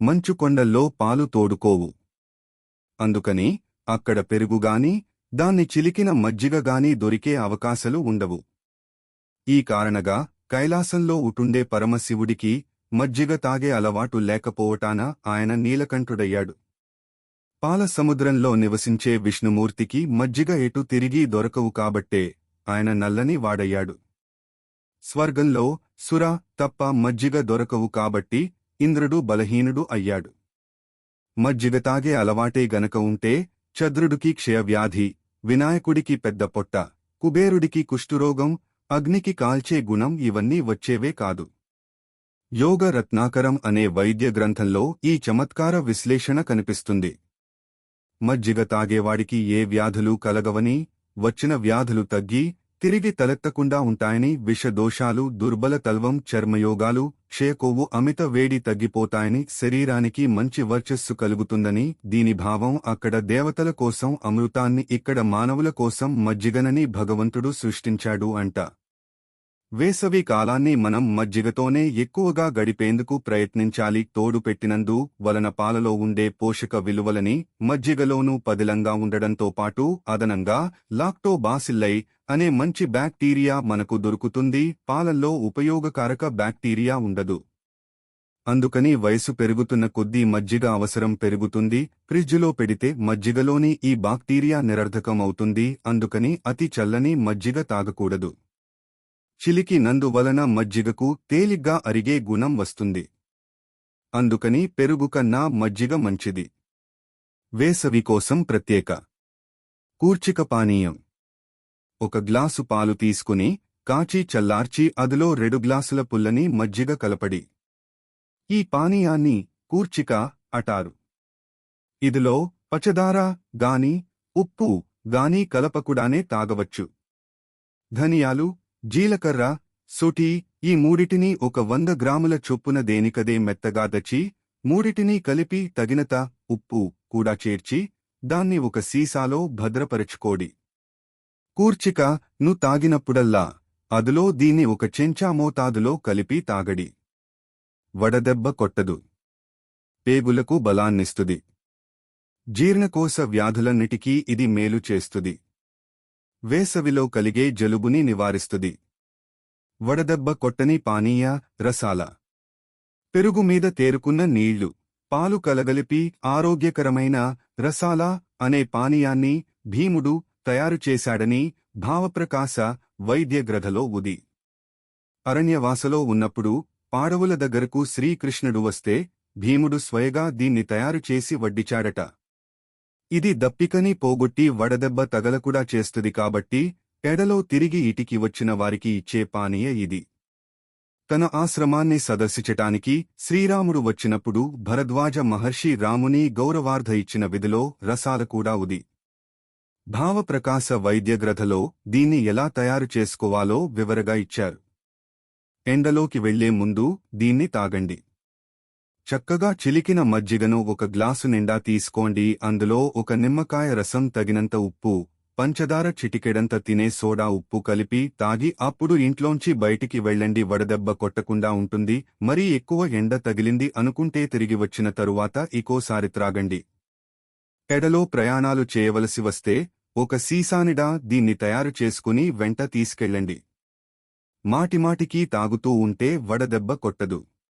మంచుకొండల్లో పాలు తోడుకోవు. అందుకని అక్కడ పెరుగుగాని దాన్ని చిలికిన మజ్జిగగాని దొరికే అవకాశాలు ఉండవు. ఈ కారణగా కైలాసంలో ఉటుండే పరమశివుడికి మజ్జిగ తాగే అలవాటు లేకపోవటాన ఆయన నీలకంఠుడయ్యాడు. పాల సముద్రంలో నివసించే విష్ణుమూర్తికి మజ్జిగ ఎటు తిరిగి దొరకవు కాబట్టే ఆయన నల్లని వాడయ్యాడు. స్వర్గంలో సుర తప్ప మజ్జిగ దొరకవు కాబట్టి ఇంద్రుడు బలహీనుడు అయ్యాడు. మజ్జిగ తాగే అలవాటే గనక ఉంటే చద్రుడికి క్షయవ్యాధి వినాయకుడికి పెద్ద పొట్ట కుబేరుడికి కుష్ఠురోగం అగ్నికి కాల్చే గుణం ఇవన్నీ వచ్చేవే కాదు. యోగ రత్నాకరం అనే వైద్య గ్రంథంలో ఈ చమత్కార విశ్లేషణ కనిపిస్తుంది. మజ్జిగ తాగేవాడికి ఏ వ్యాధులు కలగవని వచ్చిన వ్యాధులు తగ్గి తిరిగి తలెత్తకుండా ఉంటాయని విషదోషాలు దుర్బలతల్వం చర్మయోగాలు క్షయకొవ్వు అమిత వేడి తగ్గిపోతాయని శరీరానికి మంచి వర్చస్సు కలుగుతుందని దీని భావం అక్కడ దేవతల కోసం అమృతాన్ని ఇక్కడ మానవుల కోసం మజ్జిగనని భగవంతుడు సృష్టించాడు అంట. వేసవి కాలాన్ని మనం మజ్జిగతోనే ఎక్కువగా గడిపేందుకు ప్రయత్నించాలి. తోడు పెట్టినందు వలన పాలలో ఉండే పోషక విలువలని మజ్జిగలోనూ పదిలంగా ఉండడంతో పాటు అదనంగా లాక్టోబాసిల్లై అనే మంచి బ్యాక్టీరియా మనకు దొరుకుతుంది. పాలల్లో ఉపయోగకారక బ్యాక్టీరియా ఉండదు. అందుకని వయసు పెరుగుతున్న కొద్దీ మజ్జిగ అవసరం పెరుగుతుంది. ఫ్రిడ్జ్లో పెడితే మజ్జిగలోని ఈ బాక్టీరియా నిరర్ధకం అవుతుంది అందుకని అతి చల్లని మజ్జిగ తాగకూడదు. చిలికి నందువలన మజ్జిగకు తేలిగ్గా అరిగే గుణం వస్తుంది. అందుకని పెరుగు కన్నా మజ్జిగ మంచిది. వేసవి కోసం ప్రత్యేక. కూర్చిక పానీయం. ఒక గ్లాసు పాలు తీసుకుని కాచి చల్లార్చి అదిలో రెండు గ్లాసుల పుల్లని మజ్జిగ కలపడి. ఈ పానీయాన్ని కూర్చిక అటారు. ఇదిలో పచదార గాని ఉప్పు గాని కలపకుడానే తాగవచ్చు. ధనియాలు జీలకర్ర సుటి ఈ మూడిటిని ఒక వంద గ్రాముల చొప్పున దేనికదే మెత్తగా దచి మూడిటిని కలిపి తగినత ఉప్పు కూడా చేర్చి దాన్ని ఒక సీసాలో భద్రపరచుకోడి. కూర్చిక ను తాగినప్పుడల్లా అదులో దీన్ని ఒక చెంచా మోతాదులో కలిపి తాగడి. వడదెబ్బ కొట్టదు. పేగులకు బలాన్నిస్తుంది. జీర్ణకోశ వ్యాధులన్నిటికీ ఇది మేలు చేస్తుంది. వేసవిలో కలిగే జలుబుని నివారిస్తుంది. వడదెబ్బ కొట్టని పానీయ రసాల. పెరుగు మీద తేరుకున్న నీళ్ళు. పాలు కలగలిపి ఆరోగ్యకరమైన రసాల అనే పానీయాన్ని భీముడు తయారు చేశాడని భావప్రకాశ వైద్యగ్రథలో ఉది. అరణ్యవాసలో ఉన్నప్పుడు పాడవుల దగ్గరకు శ్రీకృష్ణుడు వస్తే భీముడు స్వయగా దీన్ని తయారు చేసి వడ్డిచాడట. ఇది దప్పికని పోగొట్టి వడదెబ్బ తగలకుడా చేస్తుంది కాబట్టి ఎడలో తిరిగి ఇటికి వచ్చిన వారికి ఇచ్చే పానీయ ఇది. తన ఆశ్రమాన్ని సదర్శించటానికి శ్రీరాముడు వచ్చినప్పుడు భరద్వాజ మహర్షి రాముని గౌరవార్ధ ఇచ్చిన విధిలో రసాల కూడా ఉది. భావప్రకాశ వైద్యగ్రథలో దీన్ని ఎలా తయారు చేసుకోవాలో వివరగా ఇచ్చారు. ఎండలోకి వెళ్ళే ముందు దీన్ని తాగండి. చక్కగా చిలికిన మజ్జిగను ఒక గ్లాసు నిండా తీసుకోండి. అందులో ఒక నిమ్మకాయ రసం తగినంత ఉప్పు పంచదార చిటికెడంత తినే సోడా ఉప్పు కలిపి తాగి అప్పుడు ఇంట్లోంచి బయటికి వెళ్ళండి. వడదెబ్బ కొట్టకుండా ఉంటుంది. మరీ ఎక్కువ ఎండ తగిలింది అనుకుంటే తిరిగి వచ్చిన తరువాత ఇకోసారి త్రాగండి. ఎడలో ప్రయాణాలు చేయవలసి వస్తే ఒక సీసానిడా దీన్ని తయారు చేసుకుని వెంట తీసుకెళ్ళండి. మాటిమాటికి తాగుతూ ఉంటే వడదెబ్బ కొట్టదు.